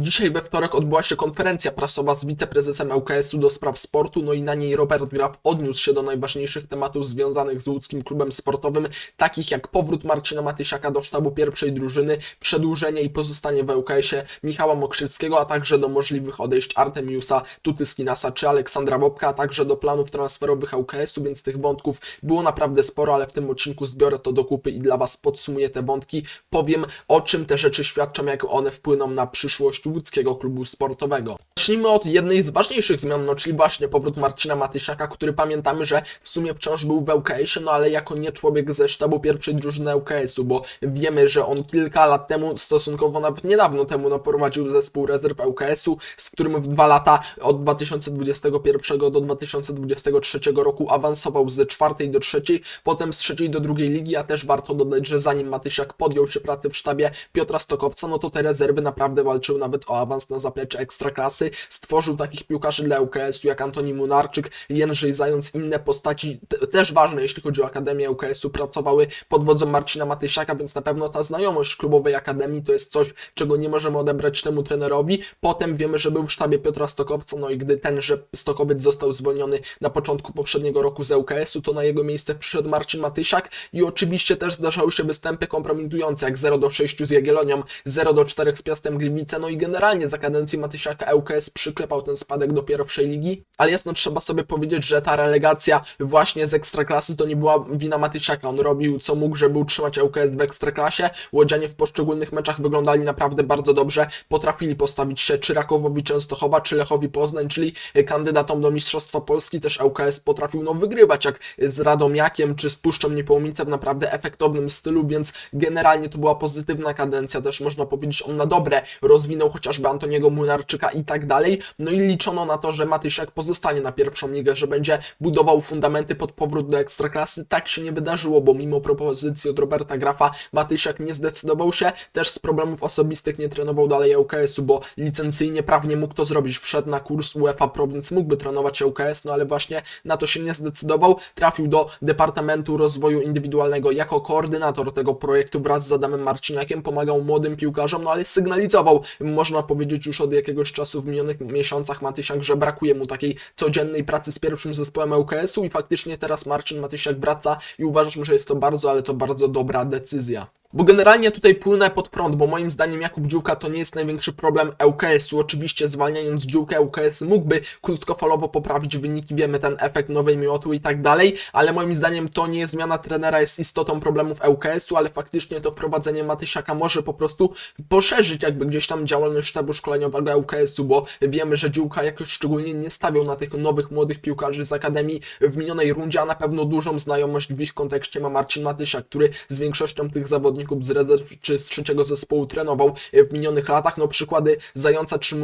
Dzisiaj we wtorek odbyła się konferencja prasowa z wiceprezesem ŁKS-u do spraw sportu, no i na niej Robert Graf odniósł się do najważniejszych tematów związanych z łódzkim klubem sportowym, takich jak powrót Marcina Matysiaka do sztabu pierwszej drużyny, przedłużenie i pozostanie w ŁKS-ie Michała Mokrzyckiego, a także do możliwych odejść Artemiusa Tutyskinasa czy Aleksandra Bobka, a także do planów transferowych ŁKS-u, więc tych wątków było naprawdę sporo, ale w tym odcinku zbiorę to do kupy i dla Was podsumuję te wątki, powiem o czym te rzeczy świadczą, jak one wpłyną na przyszłość łódzkiego klubu sportowego. Zacznijmy od jednej z ważniejszych zmian, no czyli właśnie powrót Marcina Matysiaka, który pamiętamy, że w sumie wciąż był w ŁKS-ie, no ale jako nie człowiek ze sztabu pierwszej drużyny ŁKS-u, bo wiemy, że on kilka lat temu, stosunkowo nawet niedawno temu, no prowadził zespół rezerw ŁKS-u, z którym w dwa lata od 2021 do 2023 roku awansował z czwartej do trzeciej, potem z trzeciej do drugiej ligi, a też warto dodać, że zanim Matysiak podjął się pracy w sztabie Piotra Stokowca, no to te rezerwy naprawdę walczyły nawet o awans na zaplecze ekstraklasy, stworzył takich piłkarzy dla ŁKS-u jak Antoni Munarczyk, Jędrzej Zając, inne postaci te, też ważne, jeśli chodzi o Akademię ŁKS-u, pracowały pod wodzą Marcina Matysiaka, więc na pewno ta znajomość klubowej akademii to jest coś, czego nie możemy odebrać temu trenerowi. Potem wiemy, że był w sztabie Piotra Stokowca, no i gdy tenże Stokowiec został zwolniony na początku poprzedniego roku z ŁKS-u, to na jego miejsce przyszedł Marcin Matysiak i oczywiście też zdarzały się występy kompromitujące, jak 0 do 6 z Jagiellonią, 0 do 4 z Piastem Gliwice, no i generalnie za kadencji Matysiaka ŁKS przyklepał ten spadek do pierwszej ligi, ale jasno trzeba sobie powiedzieć, że ta relegacja właśnie z Ekstraklasy to nie była wina Matysiaka, on robił co mógł, żeby utrzymać ŁKS w Ekstraklasie, Łodzianie w poszczególnych meczach wyglądali naprawdę bardzo dobrze, potrafili postawić się czy Rakowowi Częstochowa, czy Lechowi Poznań, czyli kandydatom do Mistrzostwa Polski, też ŁKS potrafił no wygrywać, jak z Radomiakiem, czy z Puszczą Niepołomice w naprawdę efektownym stylu, więc generalnie to była pozytywna kadencja, też można powiedzieć, on na dobre rozwinął chociażby Antoniego Młynarczyka i tak dalej, no i liczono na to, że Matysiak pozostanie na pierwszą ligę, że będzie budował fundamenty pod powrót do Ekstraklasy, tak się nie wydarzyło, bo mimo propozycji od Roberta Grafa Matysiak nie zdecydował się, też z problemów osobistych nie trenował dalej ŁKS-u, bo licencyjnie prawnie mógł to zrobić, wszedł na kurs UEFA Pro, więc mógłby trenować ŁKS, no ale właśnie na to się nie zdecydował, trafił do Departamentu Rozwoju Indywidualnego jako koordynator tego projektu wraz z Adamem Marciniakiem, pomagał młodym piłkarzom, no ale sygnalizował, można powiedzieć już od jakiegoś czasu w minionych miesiącach Matysiak, że brakuje mu takiej codziennej pracy z pierwszym zespołem ŁKS-u i faktycznie teraz Marcin Matysiak wraca i uważam, że jest to bardzo, ale to bardzo dobra decyzja. Bo generalnie tutaj płynę pod prąd, bo moim zdaniem Jakub Dziółka to nie jest największy problem ŁKS-u. Oczywiście zwalniając Dziółkę ŁKS mógłby krótkofalowo poprawić wyniki, wiemy ten efekt nowej miotły i tak dalej, ale moim zdaniem to nie zmiana trenera jest istotą problemów ŁKS-u, ale faktycznie to wprowadzenie Matysiaka może po prostu poszerzyć jakby gdzieś tam działalność sztabu szkoleniowego ŁKS-u, bo wiemy, że Dziółka jakoś szczególnie nie stawiał na tych nowych młodych piłkarzy z Akademii w minionej rundzie, a na pewno dużą znajomość w ich kontekście ma Marcin Matysiak, który z większością tych zawodników z rezerw czy z trzeciego zespołu trenował w minionych latach. No przykłady Zająca czy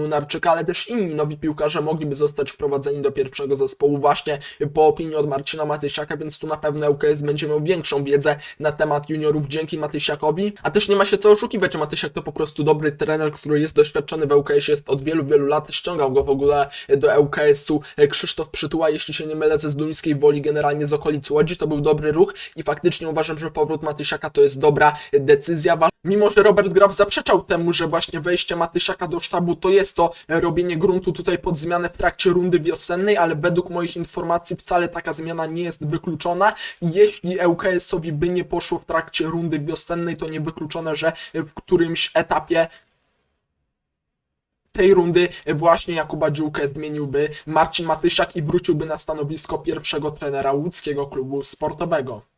ale też inni nowi piłkarze mogliby zostać wprowadzeni do pierwszego zespołu właśnie po opinii od Marcina Matysiaka, więc tu na pewno ŁKS będzie miał większą wiedzę na temat juniorów dzięki Matysiakowi. A też nie ma się co oszukiwać, Matysiak to po prostu dobry trener, który jest doświadczony w ŁKS, jest od wielu, wielu lat, ściągał go w ogóle do ŁKS-u Krzysztof Przytuła, jeśli się nie mylę, ze Zduńskiej Woli, generalnie z okolic Łodzi, to był dobry ruch i faktycznie uważam, że powrót Matysiaka to jest dobra decyzja. Wa- Mimo, że Robert Graf zaprzeczał temu, że właśnie wejście Matysiaka do sztabu to jest to robienie gruntu tutaj pod zmianę w trakcie rundy wiosennej, ale według moich informacji wcale taka zmiana nie jest wykluczona. Jeśli ŁKS-owi by nie poszło w trakcie rundy wiosennej, to niewykluczone, że w którymś etapie tej rundy właśnie Jakuba Dziółkę zmieniłby Marcin Matysiak i wróciłby na stanowisko pierwszego trenera łódzkiego klubu sportowego.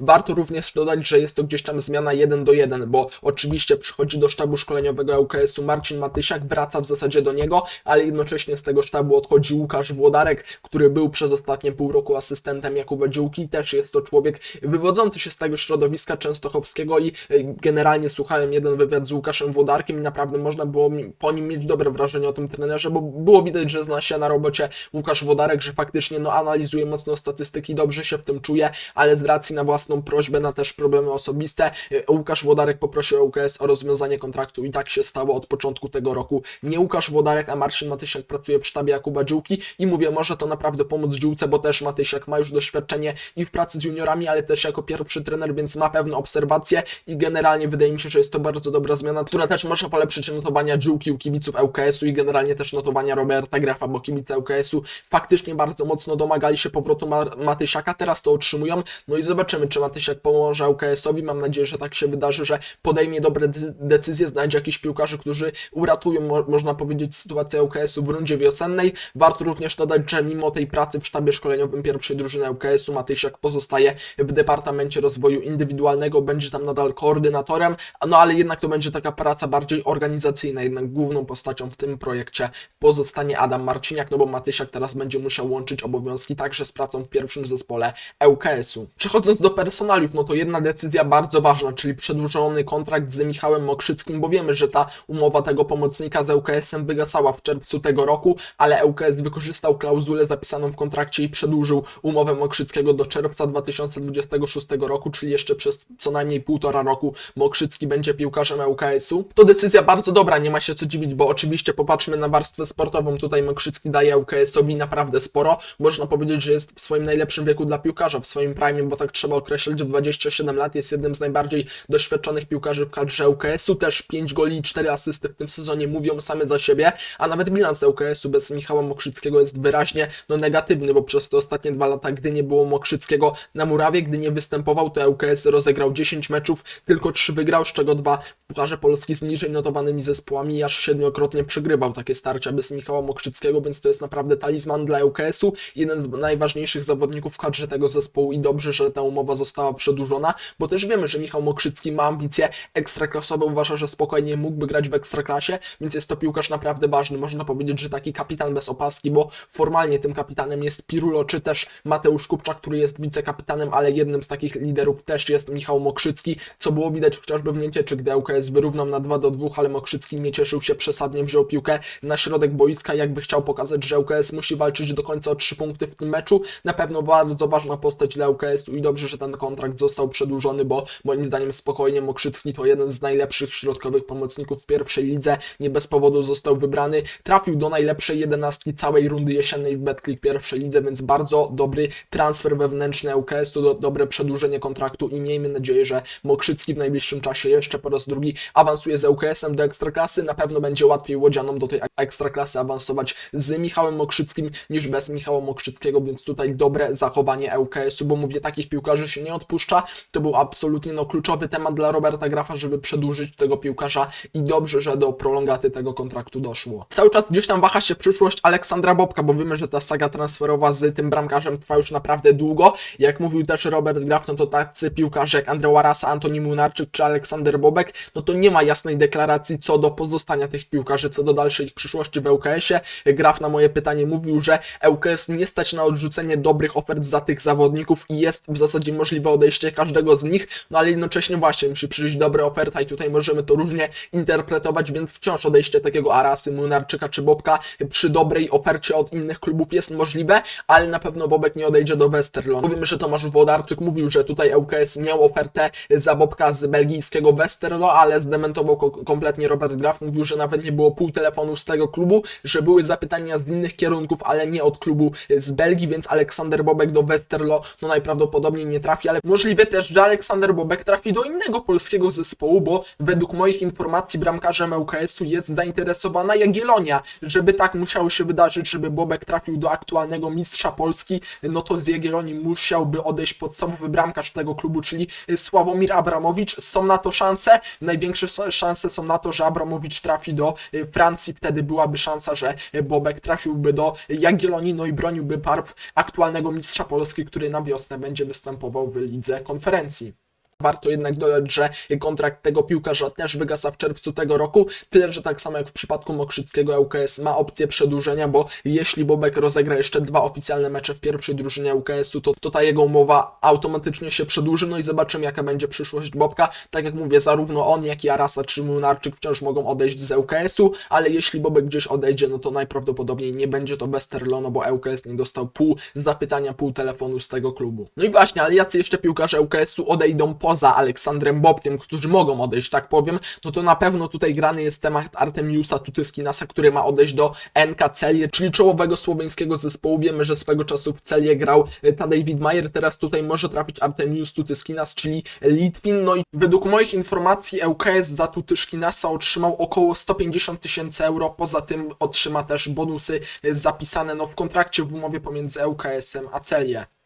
Warto również dodać, że jest to gdzieś tam zmiana 1 do 1, bo oczywiście przychodzi do sztabu szkoleniowego ŁKS-u Marcin Matysiak, wraca w zasadzie do niego, ale jednocześnie z tego sztabu odchodzi Łukasz Włodarek, który był przez ostatnie pół roku asystentem Jakuba Dziółki. Też jest to człowiek wywodzący się z tego środowiska częstochowskiego i e, generalnie słuchałem jeden wywiad z Łukaszem Włodarkiem i naprawdę można było po nim mieć dobre wrażenie o tym trenerze, bo było widać, że zna się na robocie Łukasz Włodarek, że faktycznie no, analizuje mocno statystyki, dobrze się w tym czuje, ale z racji na własną mocną prośbę na też problemy osobiste. E, Łukasz Włodarek poprosił ŁKS o rozwiązanie kontraktu i tak się stało od początku tego roku. Nie Łukasz Włodarek, a Marcin Matysiak pracuje w sztabie Jakuba Dziółki i mówię, może to naprawdę pomóc Dziółce, bo też Matysiak ma już doświadczenie i w pracy z juniorami, ale też jako pierwszy trener, więc ma pewne obserwacje i generalnie wydaje mi się, że jest to bardzo dobra zmiana, która też może polepszyć notowania Dziółki u kibiców ŁKS-u i generalnie też notowania Roberta Grafa, bo kibice ŁKS-u faktycznie bardzo mocno domagali się powrotu Ma- Matysiaka, teraz to otrzymują, no i zobaczymy, czy Matysiak pomoże ŁKS-owi, mam nadzieję, że tak się wydarzy, że podejmie dobre decyzje, znajdzie jakichś piłkarzy, którzy uratują, mo- można powiedzieć, sytuację ŁKS-u w rundzie wiosennej. Warto również dodać, że mimo tej pracy w sztabie szkoleniowym pierwszej drużyny ŁKS-u Matysiak pozostaje w Departamencie Rozwoju Indywidualnego, będzie tam nadal koordynatorem, no ale jednak to będzie taka praca bardziej organizacyjna, jednak główną postacią w tym projekcie pozostanie Adam Marciniak, no bo Matysiak teraz będzie musiał łączyć obowiązki także z pracą w pierwszym zespole ŁKS-u. Przechodząc do personaliów, no to jedna decyzja bardzo ważna, czyli przedłużony kontrakt z Michałem Mokrzyckim, bo wiemy, że ta umowa tego pomocnika z ŁKS-em wygasała w czerwcu tego roku, ale ŁKS wykorzystał klauzulę zapisaną w kontrakcie i przedłużył umowę Mokrzyckiego do czerwca 2026 roku, czyli jeszcze przez co najmniej półtora roku Mokrzycki będzie piłkarzem ŁKS-u. To decyzja bardzo dobra, nie ma się co dziwić, bo oczywiście popatrzmy na warstwę sportową. Tutaj Mokrzycki daje ŁKS-owi naprawdę sporo. Można powiedzieć, że jest w swoim najlepszym wieku dla piłkarza, w swoim prime, bo tak trzeba określić, w 27 lat jest jednym z najbardziej doświadczonych piłkarzy w kadrze ŁKS-u. Też 5 goli i 4 asysty w tym sezonie mówią same za siebie, a nawet bilans ŁKS-u bez Michała Mokrzyckiego jest wyraźnie no, negatywny, bo przez te ostatnie dwa lata, gdy nie było Mokrzyckiego na murawie, gdy nie występował, to ŁKS rozegrał 10 meczów, tylko 3 wygrał, z czego 2 w Pucharze Polski z niżej notowanymi zespołami aż siedmiokrotnie przegrywał takie starcia bez Michała Mokrzyckiego, więc to jest naprawdę talizman dla ŁKS-u, jeden z najważniejszych zawodników w kadrze tego zespołu i dobrze, że ta umowa została przedłużona, bo też wiemy, że Michał Mokrzycki ma ambicje ekstraklasowe, uważa, że spokojnie mógłby grać w ekstraklasie, więc jest to piłkarz naprawdę ważny. Można powiedzieć, że taki kapitan bez opaski, bo formalnie tym kapitanem jest Pirulo, czy też Mateusz Kupczak, który jest wicekapitanem, ale jednym z takich liderów też jest Michał Mokrzycki, co było widać chociażby w Niecieczy, gdy ŁKS wyrównał na 2 do 2, ale Mokrzycki nie cieszył się przesadnie, wziął piłkę na środek boiska, jakby chciał pokazać, że ŁKS musi walczyć do końca o 3 punkty w tym meczu. Na pewno bardzo ważna postać dla ŁKS-u i dobrze, że ten kontrakt został przedłużony, bo moim zdaniem spokojnie Mokrzycki to jeden z najlepszych środkowych pomocników w pierwszej lidze, nie bez powodu został wybrany, trafił do najlepszej jedenastki całej rundy jesiennej w Betclick pierwszej lidze, więc bardzo dobry transfer wewnętrzny ŁKS-u, do, dobre przedłużenie kontraktu i miejmy nadzieję, że Mokrzycki w najbliższym czasie jeszcze po raz drugi awansuje z ŁKS-em do Ekstraklasy, na pewno będzie łatwiej Łodzianom do tej Ekstraklasy awansować z Michałem Mokrzyckim niż bez Michała Mokrzyckiego, więc tutaj dobre zachowanie ŁKS-u, bo mówię, takich piłkarzy się nie odpuszcza, to był absolutnie no, kluczowy temat dla Roberta Grafa, żeby przedłużyć tego piłkarza i dobrze, że do prolongaty tego kontraktu doszło. Cały czas gdzieś tam waha się przyszłość Aleksandra Bobka, bo wiemy, że ta saga transferowa z tym bramkarzem trwa już naprawdę długo. Jak mówił też Robert Graf, no to tacy piłkarze jak Andrzej Warasa, Antoni Munarczyk czy Aleksander Bobek, no to nie ma jasnej deklaracji co do pozostania tych piłkarzy, co do dalszej ich przyszłości w ŁKS-ie. Graf na moje pytanie mówił, że ŁKS nie stać na odrzucenie dobrych ofert za tych zawodników i jest w zasadzie możliwe odejście każdego z nich, no ale jednocześnie właśnie musi przyjść dobra oferta i tutaj możemy to różnie interpretować, więc wciąż odejście takiego Arasy, Munarczyka czy Bobka przy dobrej ofercie od innych klubów jest możliwe, ale na pewno Bobek nie odejdzie do Westerlo. Mówimy, że Tomasz Włodarczyk mówił, że tutaj ŁKS miał ofertę za Bobka z belgijskiego Westerlo, ale zdementował ko- kompletnie Robert Graf, mówił, że nawet nie było pół telefonu z tego klubu, że były zapytania z innych kierunków, ale nie od klubu z Belgii, więc Aleksander Bobek do Westerlo no najprawdopodobniej nie trafi, ale możliwe też, że Aleksander Bobek trafi do innego polskiego zespołu, bo według moich informacji bramkarzem ŁKS-u jest zainteresowana Jagiellonia. Żeby tak musiało się wydarzyć, żeby Bobek trafił do aktualnego mistrza Polski, no to z Jagiellonii musiałby odejść podstawowy bramkarz tego klubu, czyli Sławomir Abramowicz. Są na to szanse. Największe szanse są na to, że Abramowicz trafi do y, Francji. Wtedy byłaby szansa, że Bobek trafiłby do Jagiellonii, no i broniłby barw aktualnego mistrza Polski, który na wiosnę będzie występował w lidze konferencji. Warto jednak dodać, że kontrakt tego piłkarza też wygasa w czerwcu tego roku, tyle że tak samo jak w przypadku Mokrzyckiego ŁKS ma opcję przedłużenia, bo jeśli Bobek rozegra jeszcze dwa oficjalne mecze w pierwszej drużynie ŁKS-u, to, to ta jego umowa automatycznie się przedłuży, no i zobaczymy jaka będzie przyszłość Bobka. Tak jak mówię, zarówno on, jak i Arasa czy Munarczyk wciąż mogą odejść z ŁKS-u, ale jeśli Bobek gdzieś odejdzie, no to najprawdopodobniej nie będzie to bez Terlono, bo ŁKS nie dostał pół zapytania, pół telefonu z tego klubu. No i właśnie, ale jacy jeszcze piłkarze ŁKS-u odejdą poza Aleksandrem Bobkiem, którzy mogą odejść, tak powiem, no to na pewno tutaj grany jest temat Artemiusa Tutyskinasa, który ma odejść do NK Celie, czyli czołowego słoweńskiego zespołu. Wiemy, że swego czasu w Celie grał e, Tadej Widmajer, teraz tutaj może trafić Artemius Tutyskinas, czyli Litwin. No i według moich informacji ŁKS za Tutyszkinasa otrzymał około 150 tysięcy euro, poza tym otrzyma też bonusy e, zapisane no, w kontrakcie w umowie pomiędzy ŁKS-em a Celię.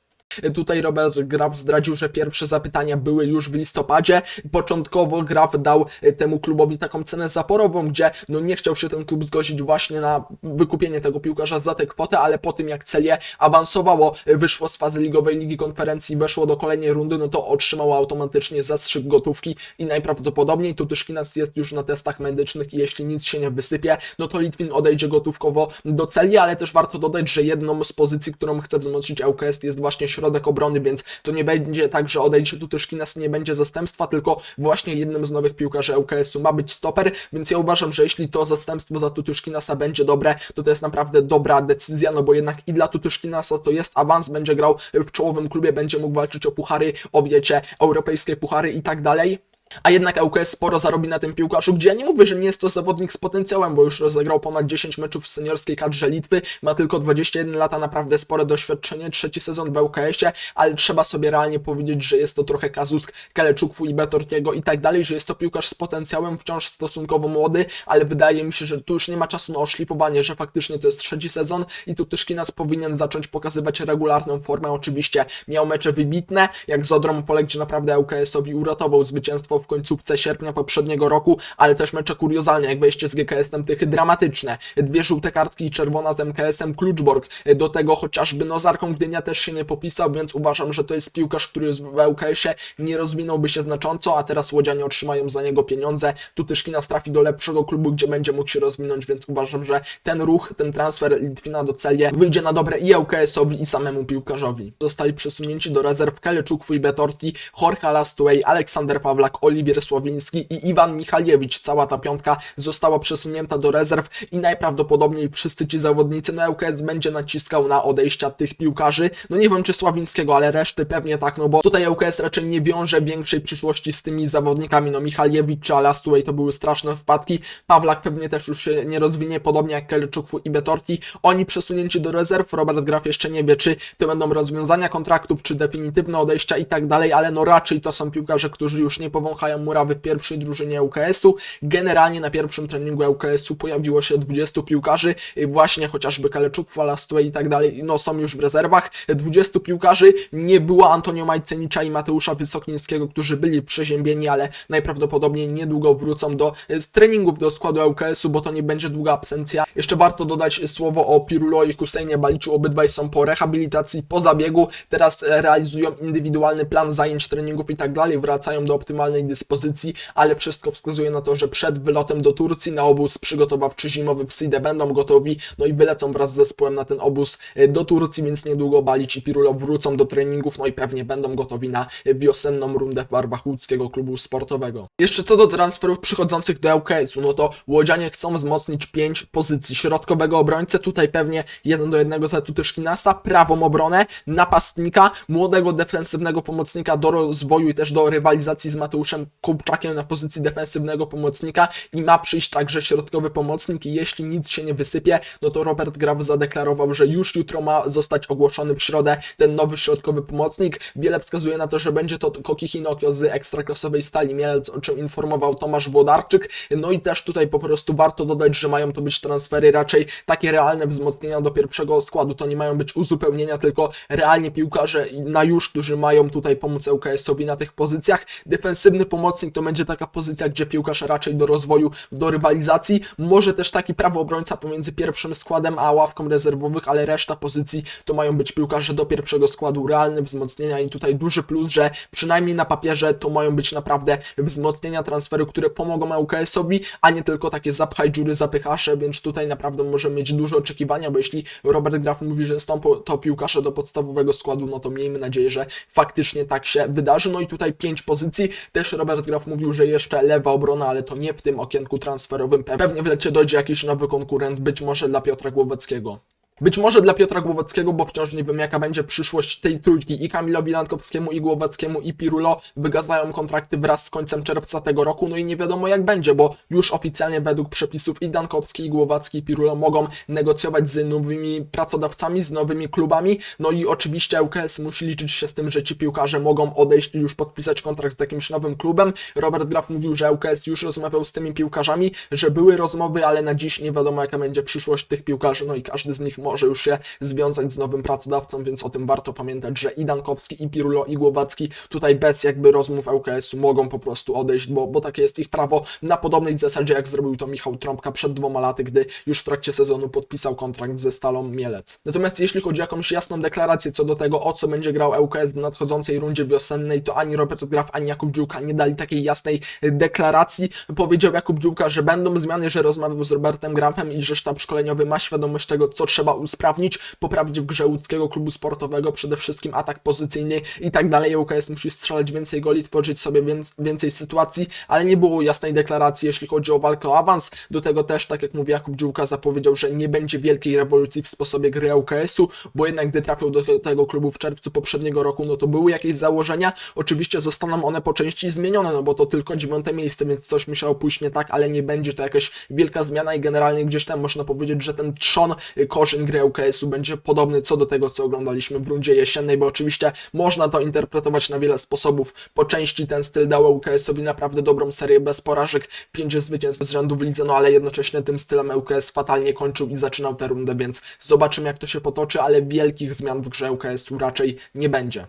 Tutaj Robert Graf zdradził, że pierwsze zapytania były już w listopadzie. Początkowo Graf dał e, temu klubowi taką cenę zaporową, gdzie no nie chciał się ten klub zgodzić właśnie na wykupienie tego piłkarza za tę kwotę, ale po tym jak Celie awansowało, e, wyszło z fazy ligowej Ligi Konferencji, weszło do kolejnej rundy, no to otrzymało automatycznie zastrzyk gotówki i najprawdopodobniej Tutyszkinas jest już na testach medycznych i jeśli nic się nie wysypie, no to Litwin odejdzie gotówkowo do Celi, ale też warto dodać, że jedną z pozycji, którą chce wzmocnić ŁKS jest właśnie obrony, więc to nie będzie tak, że odejdzie Tutyszkinas, nie będzie zastępstwa, tylko właśnie jednym z nowych piłkarzy ŁKS-u ma być stoper, więc ja uważam, że jeśli to zastępstwo za Tutyszkinasa będzie dobre, to to jest naprawdę dobra decyzja, no bo jednak i dla Tutyszkinasa to jest awans, będzie grał w czołowym klubie, będzie mógł walczyć o puchary, o wiecie, europejskie puchary i tak dalej. A jednak ŁKS sporo zarobi na tym piłkarzu, gdzie ja nie mówię, że nie jest to zawodnik z potencjałem, bo już rozegrał ponad 10 meczów w seniorskiej kadrze Litwy, ma tylko 21 lata, naprawdę spore doświadczenie, trzeci sezon w ŁKS-ie, ale trzeba sobie realnie powiedzieć, że jest to trochę kazusk Keleczukwu i Betortiego i tak dalej, że jest to piłkarz z potencjałem, wciąż stosunkowo młody, ale wydaje mi się, że tu już nie ma czasu na oszlifowanie, że faktycznie to jest trzeci sezon i tu też Kinas powinien zacząć pokazywać regularną formę, oczywiście miał mecze wybitne, jak z Odrą Pole, gdzie naprawdę ŁKS-owi uratował zwycięstwo w końcówce sierpnia poprzedniego roku, ale też mecze kuriozalne, jak wejście z GKS-em Tychy dramatyczne. Dwie żółte kartki i czerwona z MKS-em Kluczborg. Do tego chociażby no z Arką Gdynia też się nie popisał, więc uważam, że to jest piłkarz, który jest w ŁKS-ie nie rozwinąłby się znacząco, a teraz Łodzianie otrzymają za niego pieniądze. Tu też Kinas trafi do lepszego klubu, gdzie będzie mógł się rozwinąć, więc uważam, że ten ruch, ten transfer Litwina do Celie wyjdzie na dobre i ŁKS-owi i samemu piłkarzowi. Zostali przesunięci do rezerw Keleczuk, Betorti, Jorge Lastuej, Aleksander Pawlak, Oliwier Sławiński i Iwan Michaliewicz. Cała ta piątka została przesunięta do rezerw i najprawdopodobniej wszyscy ci zawodnicy na ŁKS będzie naciskał na odejścia tych piłkarzy. No nie wiem czy Sławińskiego, ale reszty pewnie tak, no bo tutaj ŁKS raczej nie wiąże większej przyszłości z tymi zawodnikami. No Michaliewicz czy Alastuej to były straszne wpadki. Pawlak pewnie też już się nie rozwinie, podobnie jak Kelczukwu i Betorti. Oni przesunięci do rezerw. Robert Graf jeszcze nie wie, czy to będą rozwiązania kontraktów, czy definitywne odejścia i tak dalej, ale no raczej to są piłkarze, którzy już nie powąchają murawy w pierwszej drużynie ŁKS-u. Generalnie na pierwszym treningu ŁKS-u pojawiło się 20 piłkarzy, y, właśnie chociażby Kaleczuk, Falastue i tak dalej, no są już w rezerwach. 20 piłkarzy, nie było Antonio Majcenicza i Mateusza Wysoknińskiego, którzy byli przeziębieni, ale najprawdopodobniej niedługo wrócą do y, treningów do składu ŁKS-u, bo to nie będzie długa absencja. Jeszcze warto dodać słowo o Pirulo i Huseinie Baliczu, obydwaj są po rehabilitacji, po zabiegu, teraz realizują indywidualny plan zajęć, treningów i tak dalej, wracają do optymalnej dyspozycji, ale wszystko wskazuje na to, że przed wylotem do Turcji na obóz przygotowawczy zimowy w Side będą gotowi, no i wylecą wraz z zespołem na ten obóz e, do Turcji, więc niedługo Balic i Pirulo wrócą do treningów, no i pewnie będą gotowi na wiosenną rundę w barwach łódzkiego klubu sportowego. Jeszcze co do transferów przychodzących do ŁKS-u, no to Łodzianie chcą wzmocnić pięć pozycji środkowego obrońcę, tutaj pewnie jeden do jednego za Tutyszkinasa, prawą obronę, napastnika, młodego defensywnego pomocnika do rozwoju i też do rywalizacji z Mateuszem Kupczakiem na pozycji defensywnego pomocnika i ma przyjść także środkowy pomocnik i jeśli nic się nie wysypie, no to Robert Graf zadeklarował, że już jutro ma zostać ogłoszony w środę ten nowy środkowy pomocnik. Wiele wskazuje na to, że będzie to Koki Hinokio z ekstraklasowej Stali Mielec, o czym informował Tomasz Włodarczyk. No i też tutaj po prostu warto dodać, że mają to być transfery raczej takie realne wzmocnienia do pierwszego składu. To nie mają być uzupełnienia, tylko realnie piłkarze na już, którzy mają tutaj pomóc ŁKS-owi na tych pozycjach. Defensywny ofensywny pomocnik to będzie taka pozycja, gdzie piłkarz raczej do rozwoju, do rywalizacji. Może też taki prawy obrońca pomiędzy pierwszym składem a ławką rezerwowych, ale reszta pozycji to mają być piłkarze do pierwszego składu, realne wzmocnienia i tutaj duży plus, że przynajmniej na papierze to mają być naprawdę wzmocnienia transfery, które pomogą ŁKS-owi, a nie tylko takie zapchaj dziury, zapychasze, więc tutaj naprawdę możemy mieć duże oczekiwania, bo jeśli Robert Graf mówi, że po- to piłkarze do podstawowego składu, no to miejmy nadzieję, że faktycznie tak się wydarzy. No i tutaj pięć pozycji, też Robert Graf mówił, że jeszcze lewa obrona, ale to nie w tym okienku transferowym. Pewnie w lecie dojdzie jakiś nowy konkurent, być może dla Piotra Głowackiego. Być może dla Piotra Głowackiego, bo wciąż nie wiem jaka będzie przyszłość tej trójki. I Kamilowi Lankowskiemu, i Głowackiemu, i Pirulo wygazają kontrakty wraz z końcem czerwca tego roku, no i nie wiadomo jak będzie, bo już oficjalnie według przepisów i Dankowski, i Głowacki, i Pirulo mogą negocjować z nowymi pracodawcami, z nowymi klubami, no i oczywiście ŁKS musi liczyć się z tym, że ci piłkarze mogą odejść i już podpisać kontrakt z jakimś nowym klubem. Robert Graf mówił, że ŁKS już rozmawiał z tymi piłkarzami, że były rozmowy, ale na dziś nie wiadomo jaka będzie przyszłość tych piłkarzy, no i każdy z nich może już się związać z nowym pracodawcą, więc o tym warto pamiętać, że i Dankowski, i Pirulo, i Głowacki tutaj bez jakby rozmów ŁKS-u mogą po prostu odejść, bo, bo takie jest ich prawo na podobnej zasadzie, jak zrobił to Michał Trąbka przed dwoma laty, gdy już w trakcie sezonu podpisał kontrakt ze Stalą Mielec. Natomiast jeśli chodzi o jakąś jasną deklarację co do tego, o co będzie grał ŁKS w nadchodzącej rundzie wiosennej, to ani Robert Graf, ani Jakub Dziółka nie dali takiej jasnej deklaracji. Powiedział Jakub Dziółka, że będą zmiany, że rozmawiał z Robertem Grafem i że sztab szkoleniowy ma świadomość tego, co trzeba usprawnić, poprawić w grze łódzkiego klubu sportowego, przede wszystkim atak pozycyjny i tak dalej. ŁKS musi strzelać więcej goli, tworzyć sobie więc, więcej sytuacji, ale nie było jasnej deklaracji, jeśli chodzi o walkę o awans. Do tego też, tak jak mówi Jakub Dziółka, zapowiedział, że nie będzie wielkiej rewolucji w sposobie gry ŁKS-u, bo jednak gdy trafił do tego klubu w czerwcu poprzedniego roku, no to były jakieś założenia. Oczywiście zostaną one po części zmienione, no bo to tylko dziewiąte miejsce, więc coś musiało pójść nie tak, ale nie będzie to jakaś wielka zmiana i generalnie gdzieś tam można powiedzieć, że ten trzon, y, gry ŁKS-u będzie podobny co do tego, co oglądaliśmy w rundzie jesiennej, bo oczywiście można to interpretować na wiele sposobów. Po części ten styl dał ŁKS-owi naprawdę dobrą serię bez porażek, pięć zwycięstw z rzędu w lidze, no ale jednocześnie tym stylem ŁKS fatalnie kończył i zaczynał tę rundę, więc zobaczymy jak to się potoczy, ale wielkich zmian w grze ŁKS-u raczej nie będzie.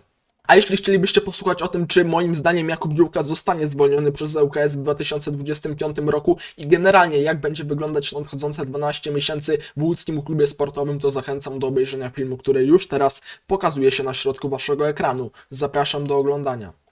A jeśli chcielibyście posłuchać o tym, czy moim zdaniem Jakub Dziółka zostanie zwolniony przez ŁKS w 2025 roku i generalnie jak będzie wyglądać nadchodzące 12 miesięcy w łódzkim klubie sportowym, to zachęcam do obejrzenia filmu, który już teraz pokazuje się na środku waszego ekranu. Zapraszam do oglądania.